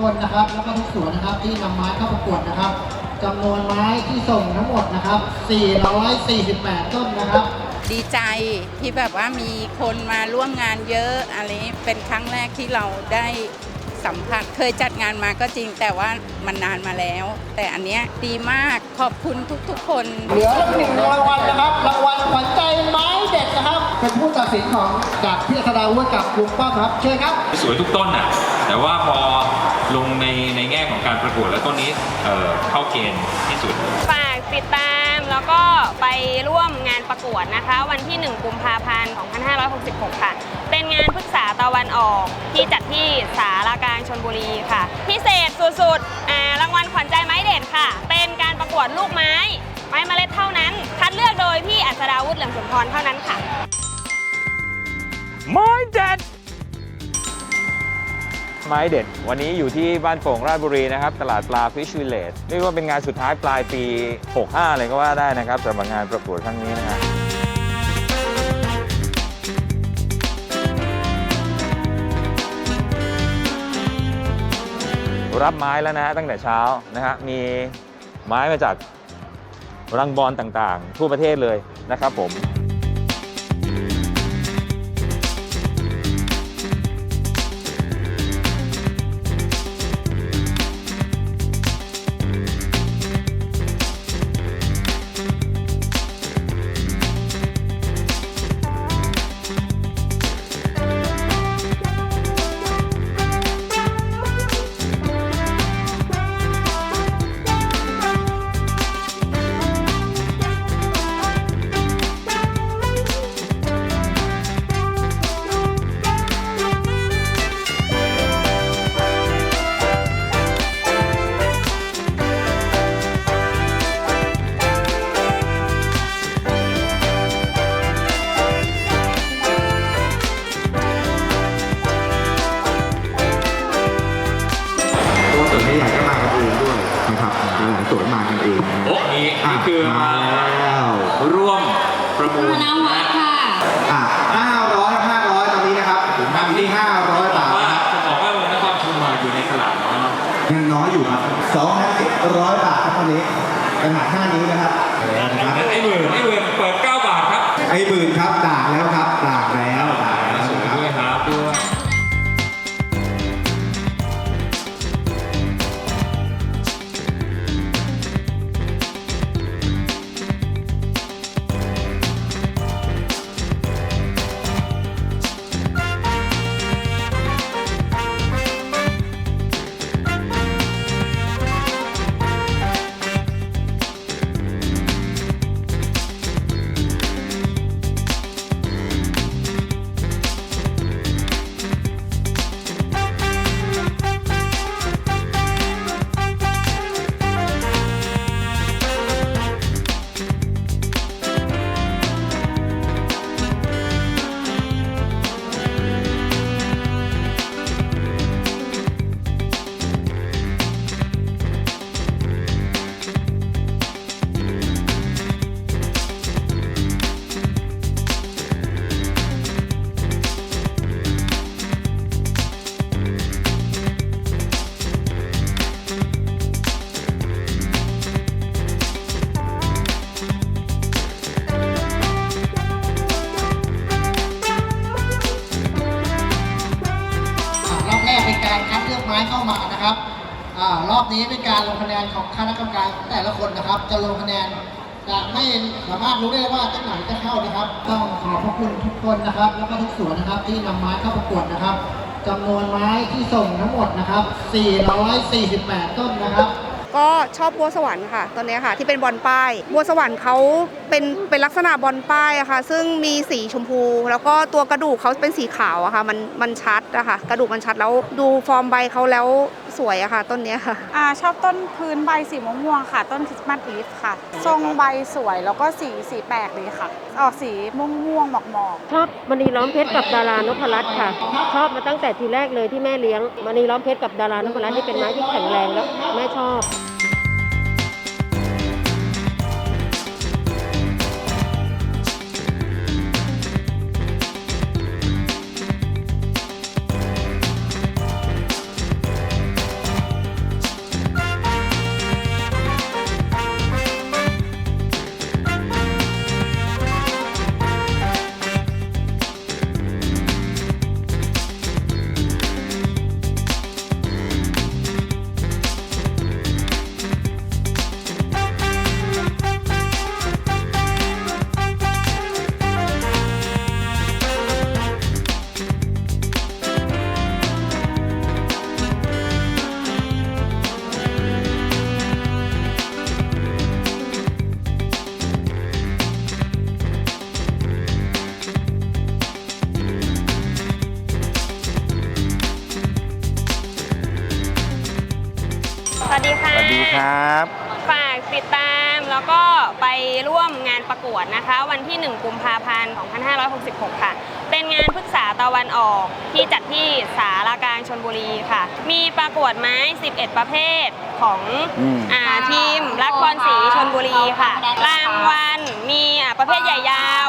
คนนะครับ แล้วก็ทุกสวนนะครับที่นำไม้เข้าประกวดนะครับจำนวนไม้ที่ส่งทั้งหมดนะครับ 448 ต้นนะครับ ดีใจที่แบบว่ามีคนมาร่วมงานเยอะอะไรเป็นครั้งแรกที่เราได้ สัมผัสเคยจัดงานมาก็จริง แต่ว่ามันนานมาแล้ว แต่อันเนี้ยดีมากขอบคุณทุกๆ คน เหลือหนึ่งรางวัลนะครับรางวัลขวัญใจไม้เด็ดนะครับ เป็นผู้ตัดสินของจากพี่อัศดาวุฒิกับลุงป้อมครับเชิญครับ สวยทุกต้นน่ะแต่ว่าพอลงในในแง่ของการประกวดแล้วต้นนี้เอ่อเข้าเกณฑ์ที่สุด ฝากติดตาม แล้วก็ไปร่วมงานประกวดนะคะ วันที่ 1 กุมภาพันธ์2566 ค่ะ เป็นงานพฤกษาตะวันออกที่จัดที่สารากลางชนบุรีค่ะ พิเศษสุดๆรางวัลขวัญใจไม้เด็ดค่ะ เป็นการประกวดลูกไม้ ไม้เมล็ดเท่านั้น คัดเลือกโดยพี่อัศดาวุฒิเหลืองสุนทรเท่านั้นค่ะ ไม้เด็ด ไม้เด็ด วันนี้อยู่ที่บ้านโป่งราชบุรีนะครับ ตลาดปลาฟิชวิลเลจเรียกว่าเป็นงานสุดท้ายปลายปี 65 เลยก็ว่าได้นะครับสำหรับงานประกวดครั้งนี้นะครับรับไม้แล้วนะฮะตั้งแต่เช้านะฮะมีไม้มาจากรังบอลต่างๆ ทั่วประเทศเลยนะครับผม ส่วนมากันเองนะโอ้นี่นี่คือมา แล้วร่วมประมูลนะอะ500ครับ500ตอนนี้นะครับถึงทำที่500บาทว่านะครับจะบอกว่าวันนครชุมมาอยู่ในตลาดน้อยเนาะยังน้อยอยู่ครับ200บาทครับตอนนี้ขนาด5นิ้วนะครับนะครับไอ้หมื่นไอ้หมื่นเปิด9บาทครับ ไอ้หมื่นครับ นการคัดเลือกไม้เข้ามานะครับอารอบนี้เป็นการลงคะแนนของคณะกรรมการแต่ละคนนะครับ จะลงคะแนนจะไม่สามารถรู้ได้ว่าต้งไหนจะเข้านะครับ ต้องขอบพระคุณทุกคนนะครับ แล้วก็ทุกสวนนะครับที่นำไม้เข้าประกวดนะครับจำนวนไม้ที่ส่งทั้งหมดนะครับ 448 ต้นนะครับ ก็ชอบบัวสวรรค์ค่ะตอนนี้ค่ะที่เป็นบอลป้าย บัวสวรรค์เขาเป็นเป็นลักษณะบอลป้ายอะค่ะ ซึ่งมีสีชมพู แล้วก็ตัวกระดูกเขาเป็นสีขาวอะค่ะมันมันชัดอะค่ะกระดูกมันชัดแล้วดูฟอร์มใบเขาแล้ว สวยอะค่ะ ต้นเนี้ยค่ะ อ่าชอบต้นพื้นใบสีม่วงๆค่ะ ต้นคริสต์มาสอีฟค่ะ ทรงใบสวยแล้วก็สีสีแปลกดีค่ะ ออกสีม่วงๆหมอกๆชอบมณีล้อมเพชรกับดารานพรัตน์ค่ะ ชอบมาตั้งแต่ทีแรกเลยที่แม่เลี้ยงมณีล้อมเพชรกับดารานพรัตน์ที่เป็นไม้ที่แข็งแรงแล้วแม่ชอบ สดีค่ะสวัสดีครับ ฝากติดตามแล้วก็ไปร่วมงานประกวดนะคะ วันที่ 1 กุมภาพันธ์ 2566 ค่ะ เป็นงานพฤกษาตะวันออกที่จัดที่สารากลางชนบุรีค่ะ มีประกวดไม้ 11 ประเภทของอืมอาทีมรักบอลสีชนบุรีค่ะ รางวัลมีอ่าประเภทใหญ่ยาว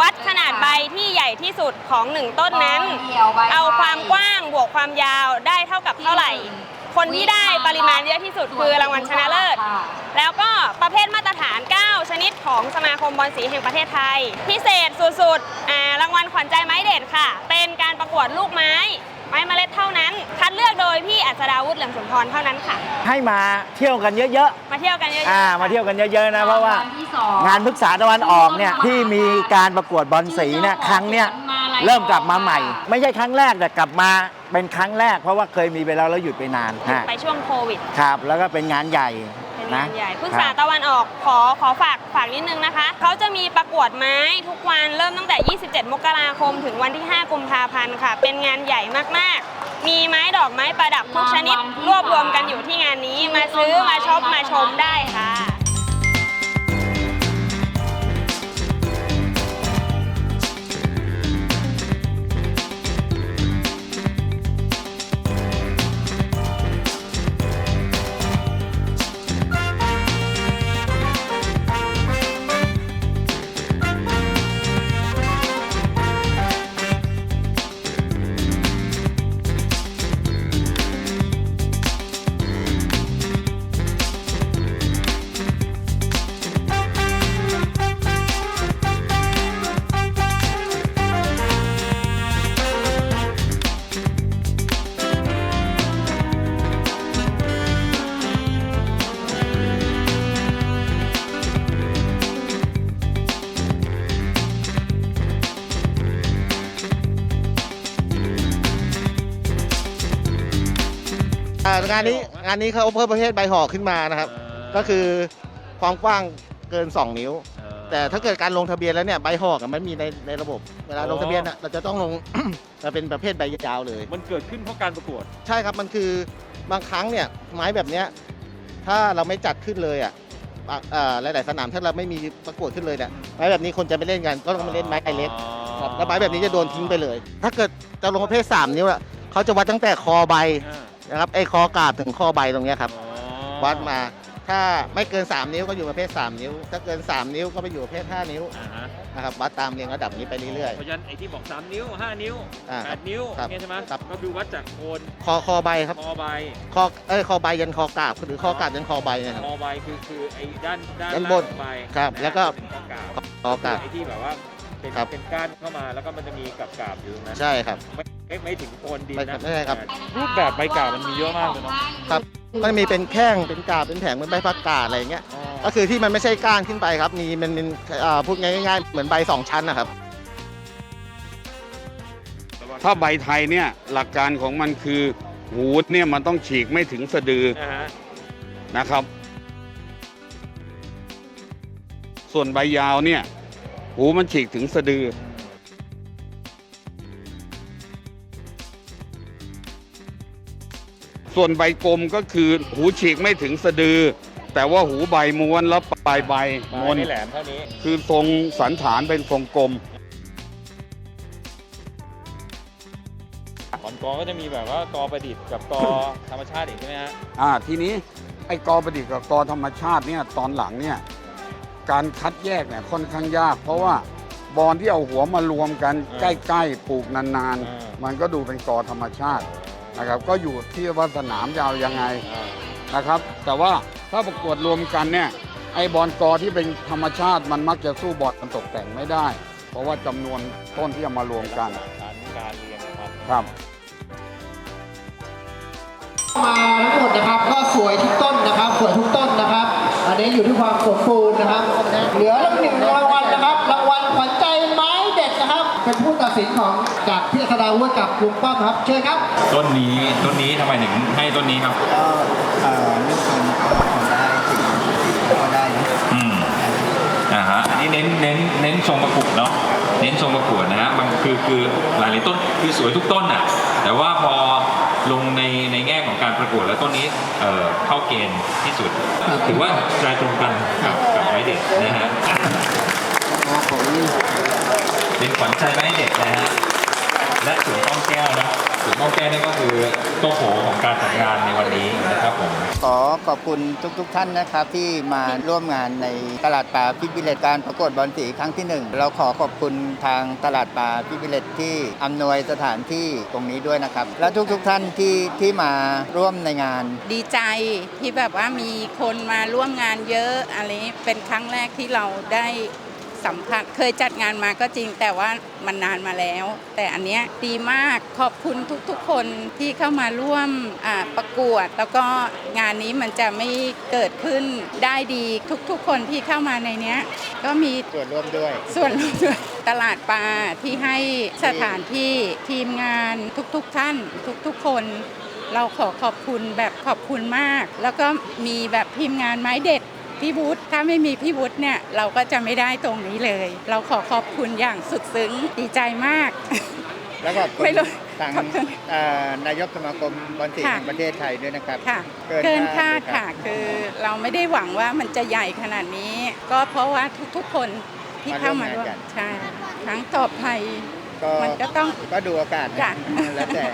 วัดขนาดใบที่ใหญ่ที่สุดของหนึ่งต้นนั้น เอาความกว้างบวกความยาวได้เท่ากับเท่าไหร่ คนที่ได้ปริมาณเยอะที่สุดคือรางวัลชนะเลิศ แล้วก็ประเภทมาตรฐาน 9 ชนิดของสมาคมบอลสีแห่งประเทศไทย พิเศษสุดๆอ่ารางวัลขวัญใจไม้เด็ดค่ะ เป็นการประกวดลูกไม้ ไม้เมล็ดเท่านั้น คัดเลือกโดยพี่อัศดาวุฒิเหลืองสุนทรเท่านั้นค่ะ ให้มาเที่ยวกันเยอะมาเที่ยวกันเยอะๆๆอ่าค่ะมาเที่ยวกันเยอะๆนะเพราะว่างานพฤกษาตะวันออกเนี่ยที่มีการประกวดบอลสีเนี่ยครั้งเนี้ยเริ่มกลับมาใหม่ ไม่ใช่ครั้งแรกแต่กลับมา เป็นครั้งแรกเพราะว่าเคยมีไปแล้วแล้วหยุดไปนานฮะไปช่วงโควิด ครับ แล้วก็เป็นงานใหญ่เป็นนะงานใหญ่พฤกคษารับตะวันออกขอขอฝากฝากนิดนึงนะคะ เขาจะมีประกวดไม้ทุกวันเริ่มตั้งแต่ 27 มกราคม ถึงวันที่ 5 กุมภาพันธ์ค่ะ เป็นงานใหญ่มากๆ มีไม้ดอกไม้ประดับทุกชนิด รวบรวมกันอยู่ที่งานนี้มาซื้อมาช็อปมาชมได้ค่ะ งานนี้งานนี้เขาเพิ่มประเภทใบห่อขึ้นมานะครับ ก็คือความกว้างเกิน 2 นิ้ว แต่ถ้าเกิดการลงทะเบียนแล้วเนี่ยใบห่อกับมันมีในในระบบ เวลาลงทะเบียนน่ะเราจะต้องลงจะเป็นประเภทใบยาวเลย มันเกิดขึ้นเพราะการประกวด ใช่ครับมันคือบางครั้งเนี่ยไม้แบบเนี้ยถ้าเราไม่จัดขึ้นเลยอะอะอ่าหลายๆสนามถ้าเราไม่มีประกวดขึ้นเลยเนี่ยไม้แบบนี้คนจะไม่เล่นกันก็ต้องมาเล่นไม้ไอเล็กครับแล้วไม้แบบนี้จะโดนทิ้งไปเลย ถ้าเกิดจะลงประเภท 3 นิ้วอะเขาจะวัดตั้งแต่คอใบ นะครับไอ้คอกาบถึงคอใบตรงเนี้ยครับ วัดมา ถ้าไม่เกิน 3 นิ้วก็อยู่ประเภท 3 นิ้ว ถ้าเกิน 3 นิ้วก็ไปอยู่ประเภท 5 นิ้วอ่าฮะนะครับวัดตามเรียงระดับนี้ไปเรื่อย เพราะฉะนั้นไอ้ที่บอก 3 นิ้ว 5 นิ้ว อ่า8นิ้วครับเนี่ยใช่ไหมครับ ก็คือวัดจากโคนๆคอคอใบครับคอใบคอเอ้ยคอใบยันคอกาบหรือคอกาบยันคอใบเนะครับ คอใบคือคือไอ้ด้านด้านด้านบนล่งของใบครับนะแล้วก็ เป็นคอกาบคอกาบ ไอ้ที่แบบว่าเป็นครับ เป็นก้านเข้ามาแล้วก็มันจะมีกับกาบอยู่ตรงนั้นใช่ครับ ไม่ ไม่ไม่ถึงโคนดินไม่นะไม่ใช่ครับ รูปแบบใบกาบมันมีเยอะมากเลยเนาะครับก็มีเป็นแข้งเป็นกาบเป็นแผงเป็นใบพักกาดอะไรอย่างเงี้ยอ๋อก็คือที่มันไม่ใช่ก้านขึ้นไปครับ มีมันเป็นอ่าพูดง่ายๆ เหมือนใบสองชั้นนะครับ ถ้าใบไทยเนี่ยหลักการของมันคือหูเนี่ยมันต้องฉีกไม่ถึงสะดือนะฮะนะครับ ส่วนใบยาวเนี่ย หูมันฉีกถึงสะดือ ส่วนใบกลมก็คือหูฉีกไม่ถึงสะดือ แต่ว่าหูใบม้วนแล้วปลายใบปลายม้วนไม่แหลมเท่านี้ คือทรงสันฐานเป็นทรงกลม ขอนกอก็จะมีแบบว่ากอประดิษฐ์กับกอ ธรรมชาติอีกใช่ไหมฮะ อ่าทีนี้ไอ้กอประดิษฐ์กับกอธรรมชาติเนี่ยตอนหลังเนี่ยการคัดแยกเนี่ยค่อนข้างยาก เพราะว่าบอลที่เอาหัวมารวมกันอ่าใกล้ๆปลูกนานอ่าๆ มันก็ดูเป็นกอธรรมชาติ นะครับก็อยู่ที่ว่าสนามจะเอายังไงอ่านะครับ แต่ว่าถ้าประกวดรวมกันเนี่ยไอ้บอลกอที่เป็นธรรมชาติมันมักจะสู้บอลตกแต่งไม่ได้ เพราะว่าจำนวนต้นที่เอามารวมกันการการเรียนนะครับครับมาทั้งหมดนะครับก็สวยทุกต้นนะครับสวยทุกต้นนะครับ อันนี้อยู่ที่ความสมบูรณ์นะครับเหลือ เป็นผู้ตัดสินของจากพี่อัศดาวุฒิกับลุงป้อมครับ เชิญครับ ต้นนี้ต้นนี้ทำไมถึงให้ต้นนี้ครับ ก็เอ่อนี่คนก็ทำได้สิ่งที่ก็ได้นะอืมอ่าฮะอันนี้เน้นเน้นเน้นทรงประกวดเนาะเน้นทรงประกวดนะฮะมันคือคือหลายๆต้นคือสวยทุกต้นอะแแต่ว่าพอลงในในแง่ของการประกวดแล้วต้นนี้เอ่อเข้าเกณฑ์ที่สุด ถือว่าใจตรงกันกับกับไม้เด็ดนะฮะ เป็นขวัญใจไม้เด็ดนะฮะและสวนต้องแก้วนะสวนต้องแก้วนี่ก็คือโต๊ะโผของการจัดงานในวันนี้นะครับผมขอขอบคุณทุกๆทท่านนะครับ ที่มาร่วมงานในตลาดปลาพิพิเลตการประกวดบอลสีครั้งที่หนึ่งเราขอขอบคุณทางตลาดปลาพิพิเลตที่อำนวยสถานที่ตรงนี้ด้วยนะครับ และทุกๆทท่านที่ที่มาร่วมในงาน ดีใจที่แบบว่ามีคนมาร่วมงานเยอะอะไรเป็นครั้งแรกที่เราได้ สัมผัสเคยจัดงานมาก็จริง แต่ว่ามันนานมาแล้ว แต่อันเนี้ยดีมากขอบคุณทุกๆ คนที่เข้ามาร่วมอ่าประกวด แล้วก็งานนี้มันจะไม่เกิดขึ้นได้ดีทุกๆ คนที่เข้ามาในเนี้ย ก็มีส่วนร่วมด้วย ส่วนร่วมด้วยตลาดปลาที่ให้สถานที่ทีมงานทุกๆท่าน ทุกๆ คนเราขอขอบคุณแบบขอบคุณมาก แล้วก็มีแบบทีมงานไม้เด็ด พี่วุฒิถ้าไม่มีพี่วุฒิเนี่ยเราก็จะไม่ได้ตรงนี้เลย เราขอขอบคุณอย่างสุดซึ้งดีใจมาก แล้วก็ขอบคุณไม่รู้ทางขอบคุณเอ่อนายกสมาคมบอลสีค่ะแห่งประเทศไทยด้วยนะครับค่ะเกิเกินนคาคาดดค่ะครับคือเราไม่ได้หวังว่ามันจะใหญ่ขนาดนี้ ก็เพราะว่าทุกๆคนที่เข้ามาร่วมใช่ครั้งต่อไป ก็มันก็ต้อง ก็ดูโอกาสนะจ้ะ แล้วแต่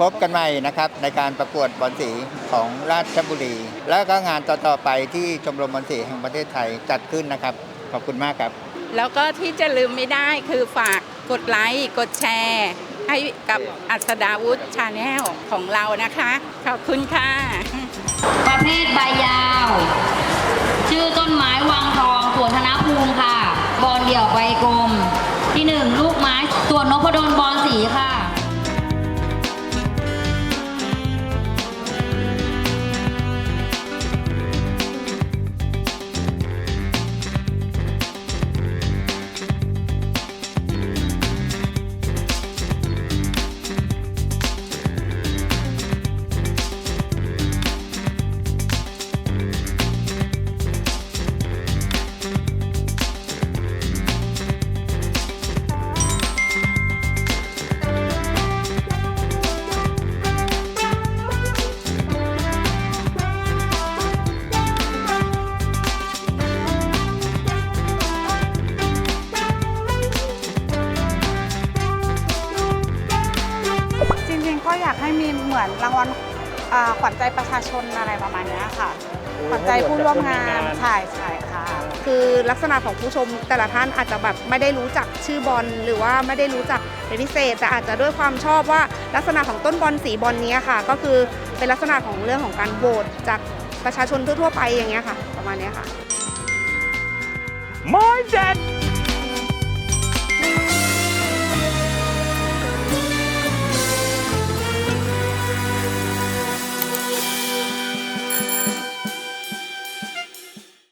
พบกันใหม่นะครับในการประกวดบอลสีของราชบุรี แล้วก็งานต่อๆไปที่ชมรมบอลสีแห่งประเทศไทยจัดขึ้นนะครับ ขอบคุณมากครับ แล้วก็ที่จะลืมไม่ได้คือฝากกดไลค์กดแชร์ ให้กับอัศดาวุฒชาแนลของเรานะคะ ขอบคุณค่ะ ประเภทใบยาว ชื่อต้นไม้วังทองสวนธนภูมิค่ะ บอลเดี่ยวใบกลม ที่หนึ่งลูกไม้ส่วนนพดลบอลสีค่ะ วัญใจประชาชนอะไรประมาณเนี้ยค่ะขวัญใจผู้ร่วมงานใช่ใช่ค่ะ คือลักษณะของผู้ชมแต่ละท่านอาจจะแบบไม่ได้รู้จักชื่อบอลหรือว่าไม่ได้รู้จักเป็นพิเศษ แต่อาจจะด้วยความชอบว่าลักษณะของต้นบอลสีบอลเนี้ยค่ะ ก็คือเป็นลักษณะของเรื่องของการโหวตจากประชาชนทั่วๆไปอย่างเงี้ยค่ะ ประมาณเนี้ยค่ะไม้เด็ด